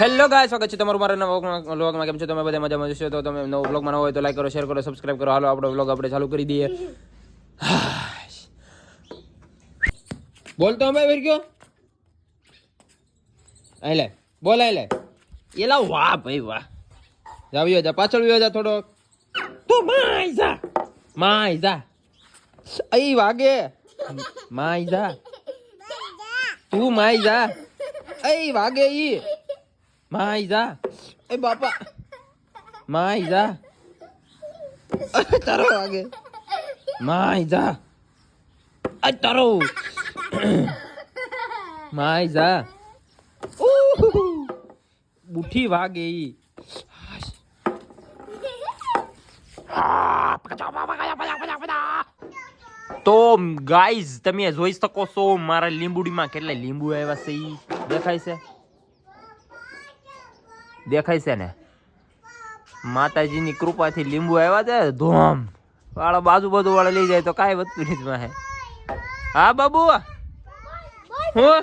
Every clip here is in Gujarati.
હેલો ગાય સ્વાગત છે તમારું મારા નવા વ્લોગમાં કેમ છો? તમે બધા મજામાં જશો તો તમે નવો વ્લોગમાં નવો હોય તો લાઈક કરો શેર કરો સબસ્ક્રાઇબ કરો. હાલો આપણો વ્લોગ આપણે ચાલુ કરી દઈએ. બોલ તો અમે ફેર કયો અહીં લે બોલ અહીં લે. એલા વાહ ભાઈ વાહ. જા વિયો જા પાછળ વ્યો જા થોડો તો માય જા. માય જા. અહીં વાગે. માય જા. તું માય જા. અહીં વાગે ઈ. માય જા એ બાપા. માય જા તારો વાગે. જા આ તારો. માય બુઠી વાગે ઈ. તો ગાઈઝ તમે જોઈ શકો છો મારા લીંબુડીમાં કેટલા લીંબુ આવ્યા છે ઈ. દેખાય છે? દેખાય છે ને? માતાજીની કૃપાથી લીંબુ આવ્યા છે, ધોમ. વાળા બાજુ બાજુ વાળા લઈ જાય તો કાંઈ વધતું નથી માહે. હા, બાબુ? હું?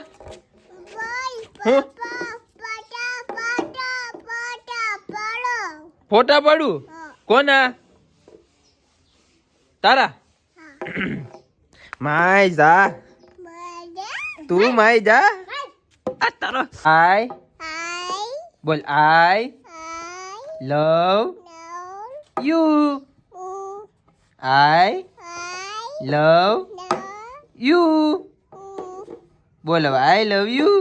ફોટા પાડું? કોના? તારા? માય જા. તું માય જા? આ તારો. આય બોલ I love you I love you બોલ હવે I love you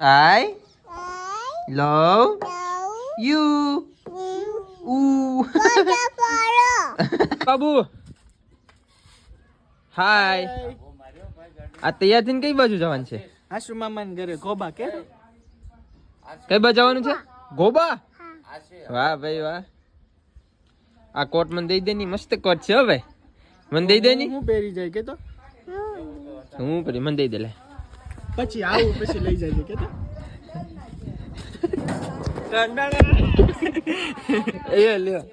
I love you ઉ બાબુ હાય આ તૈયાર થઈને કઈ બાજુ જવાનું છે? આશુ મામાને ઘરે ગોબા કે? કઈ બાજુ જવાનું છે? ગોબા? વાહ ભાઈ વાહ. આ કોટ મને દઈ દે ની મસ્ત કોટ છે હવે મને દઈ દે ની હું પહેરી જાય કે તો હું પહેરી મને દઈ દે લે. પછી આવું પછી લઈ જાય કે તો એ લ્યો.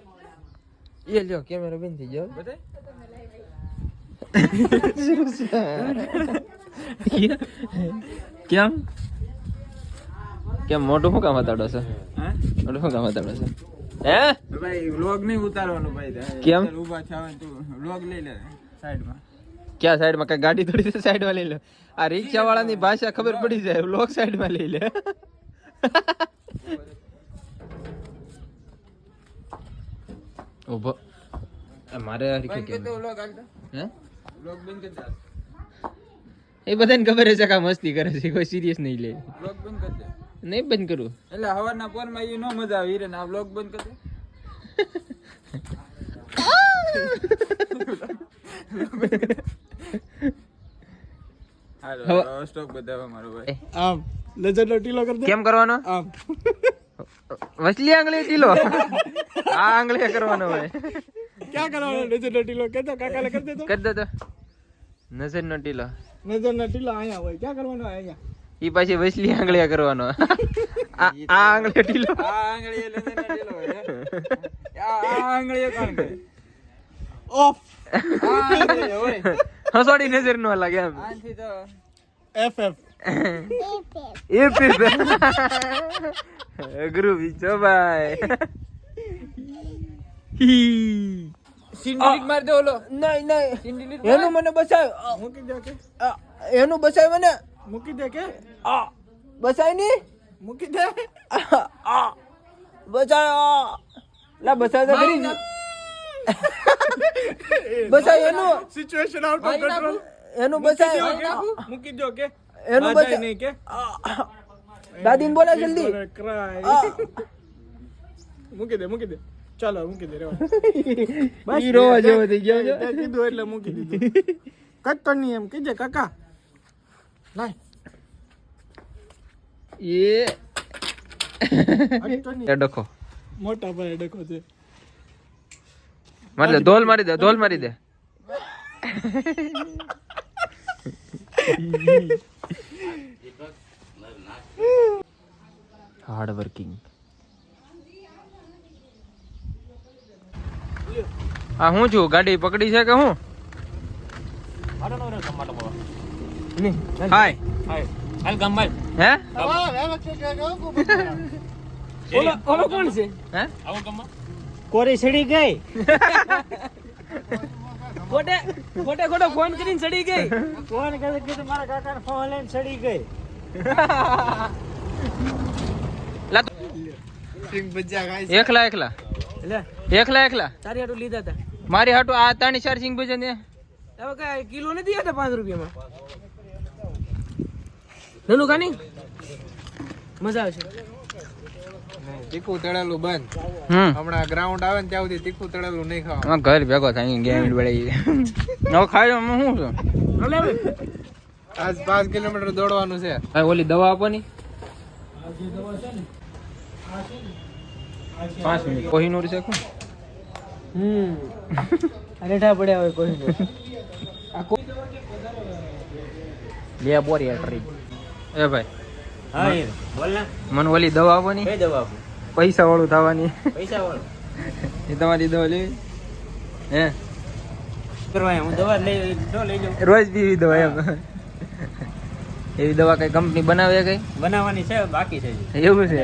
એ લ્યો કેમેરો બંધ થઈ ગયો. કેમ? કેમ મોટું શું કામ હતાડો છે? મોટું શું કામ હતાડો છે? હે? ભાઈ વ્લોગ નહીં ઉતારવાનો ભાઈ. કેમ? ઊભા હોય તો વ્લોગ લઈ લે સાઈડમાં. ક્યાં સાઈડમાં? કઈ ગાડી થોડી સાઈડમાં લઈ લો? આ રિક્ષા વાળાની ભાષા ખબર પડી જાય. લોક સાઈડમાં લઈ લે. ઊભો મારે એ બધાને ખબર છે કે મસ્તી કરે છે. કોઈ સિરિયસ નહીં લે. નહીં બંધ કરું? એટલે હવારના પોરમાં એ નો મજા આવે. હીરે આ બ્લોગ બંધ કરી હાલો સ્ટોક બતાવો મારો ભાઈ. આમ નજર નો ટીલો કરી કેમ કરવાનો? આમ. વસલી આંગળી ટીલો? આ આંગળી કરવાનો હોય. ક્યાં કરવાનો? નજર નો ટીલો કેતો કાકાને કરી દેતો કરી દે તો. ટીલો. નજરનો ટીલો અહીંયા હોય. ક્યાં કરવાનો હોય અહીંયા? ઈ પછી વસલી આંગળિયા કરવાનો. આ આ આંગળી ટીલો આ આંગળી લેને? આ આ આંગળી કોણ કરે? ઓફ! હસોડી નજર નો લાગે એમ. આથી તો એફ એફ એફ એફ અઘરું બીજો ભાઈ. સિંડિલિટ માર દે ઓલો. નહીં નહીં. એનું મને બચાવ એનું બચાવ મને. મૂકી દે કે આ બચાયની મૂકી દે આ બચાવ લા બચાવ તો ખરી બચાવ એનું સિચ્યુએશન આઉટ ઓફ કંટ્રોલ એનું બચાવ મૂકી દો કે એનું બાધાય બચાવ નહીં કે દાદીને બોલા જલ્દી ક્રાય આ. મૂકી દે મૂકી દે ચાલો મૂકી દે રેવા ઈ રોવા જેવો થઈ ગયો છે. તે કીધું એટલે મૂકી દીધું કટ તો નહીં એમ કીજે કાકા લાય એ કટ તો નહીં એ ડખો મોટા ભાઈ ડકો છે મારી દે ધોલ મારી દે ધોલ મારી દે હાર્ડ વર્કિંગ આ હું છું? ગાડી પકડી છે કે હું? હાય. હાલ ગમ્મલ હે? ઓલો ઓલો કોણ છે? હે? આવો ગમ્મા કોરી સડી ગઈ? ખોટે ખોટે ખોટો ફોન કરીને ચડી ગઈ. કોણ કીધું કીધું મારા કાકાને ફોન લઈને સડી ગઈ. લા તો- સિંગ ભજીયા ખાય એકલા એકલા. એકલા એકલા. તારી હાટું લીધા હતા મારી હાટુ આ ત્રણ ચાર સિંગ ભજન કિલો નથી હતા પાંચ રૂપિયામાં? નાનું કાની? મજા આવશે. તીખું તળેલું બંધ. હમ. હમણાં ગ્રાઉન્ડ આવે ને ત્યાં સુધી તીખું તળેલું નહીં ખાવા ઘર ભેગો થાય ગેમ વળી હવે ખાઈ હું શું છું? આજ પાંચ કિલોમીટર દોડવાનું છે. ભાઈ ઓલી દવા આપવાની પાંચ મિનિટ. કોહિનૂર છે કોણ? હમ. રેઠા પડ્યા હોય કોઈ બે બોરી એટ્રી એ ભાઈ. હા એ બોલ ને મને ઓલી દવા આપવાની કઈ દવા આપું? પૈસા વાળું થવાની. પૈસા વાળું એ તમારી દવા લેવી? હે? હું દવા લઈ લઈ જાઉં રોજ પીવી દવા એમ. એવી દવા કઈ કંપની બનાવે કઈ બનાવવાની છે બાકી છે એવું છે?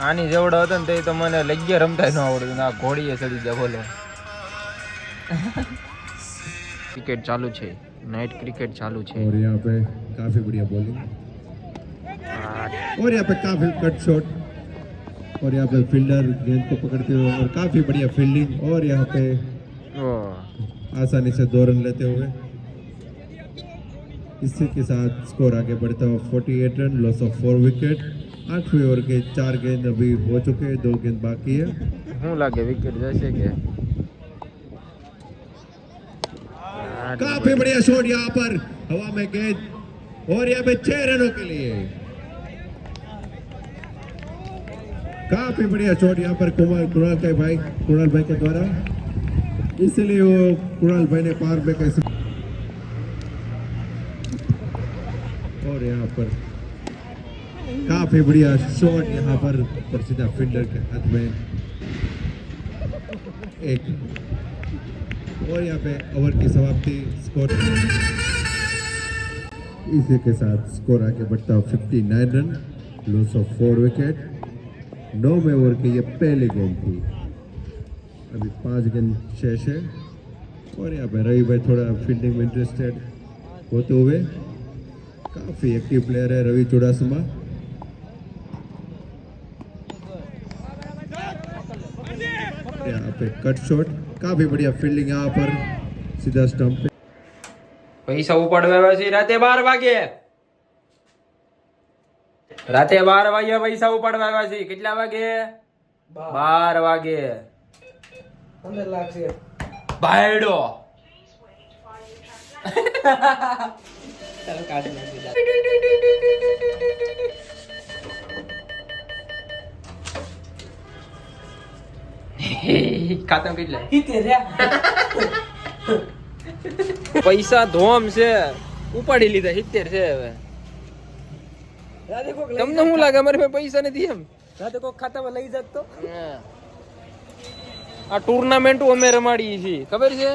આની જેવડો હતો ને તો એ તો મને લગ્ય રમતા ન આવડતું આ ઘોડીએ ચડી જાય બોલો ક્રિકેટ ચાલુ છે નાઇટ ક્રિકેટ ચાલુ છે और यहाँ पे काफी बढ़िया बॉलिंग और यहाँ पे काफी कट शॉट और यहाँ पे फील्डर गेंद को पकड़ते हुए और काफी बढ़िया फील्डिंग और यहाँ पे ઓ आसानी से दो रन लेते हुए इसी के साथ स्कोर आगे बढ़ता हुआ 48 run loss of four wicket आठवीं ओवर के चार गेंद अभी हो चुके हैं दो गेंद बाकी है શું લાગે વિકેટ જશે કે काफी बढ़िया शॉट यहाँ पर हवा में गेंद और यहाँ पे छह रनों के लिए काफी बढ़िया शॉट यहाँ पर कुमार कुणाल के भाई कुणाल भाई के द्वारा इसलिए वो कुणाल भाई ने पार पे कैसे और यहाँ पर काफ़ी बढ़िया शॉट यहाँ पर पर सीधा फील्डर के हाथ में। एक और यहाँ पे ओवर की समाप्ति, स्कोर। इसी के साथ स्कोर आगे बढ़ता हुआ 59 run loss of four wicket नौ में ओवर की ये पहली गेंद थी। अभी पाँच गेंद शेष है। और यहाँ पे रवि भाई थोड़ा फील्डिंग में इंटरेस्टेड होते हुए काफ़ी एक्टिव प्लेयर है रवि चुड़ासमा। यहाँ पे कट शॉट काफी बढ़िया फील्डिंग यहाँ पर सीधा स्टंप पे પૈસા ઉપાડવા આવ્યા છે રાતે બાર વાગે રાતે બાર વાગે પૈસા ઉપાડવા આવ્યા છે કેટલા વાગે બાર વાગે પંદર લાખ છે ભાઈડો ચાલો કાઢી નાખી ખાતા કેટલા? પૈસા ધોમ છે. ઉપાડી લીધા સિત્તેર છે હવે. તમને શું લાગે? અમારે પૈસા નથી એમ. રાતે કોક ખાતામાં લઈ જાત તો. આ ટુર્નામેન્ટ અમે રમાડીએ છીએ. ખબર છે?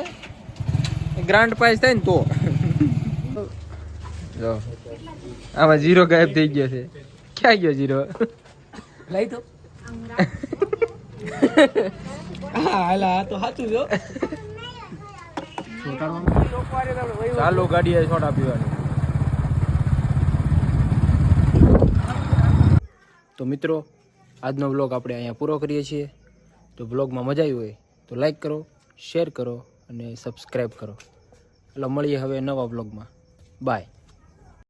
ગ્રાન્ડ પ્રાઇઝ થાય ને તો. જો. આમાં જીરો ગાયબ થઈ ગયો છે. ક્યાં ગયો જીરો લઈ તો. હાલા તો સાચું જો. ચાલો ગાડીએ છોટા પીવાની. તો મિત્રો, આજનો વ્લોગ આપણે અહીંયા પૂરો કરીએ છીએ. તો વ્લોગમાં મજા આવી હોય તો લાઈક કરો શેર કરો અને સબસ્ક્રાઈબ કરો. એટલે મળીએ હવે નવા વ્લોગમાં બાય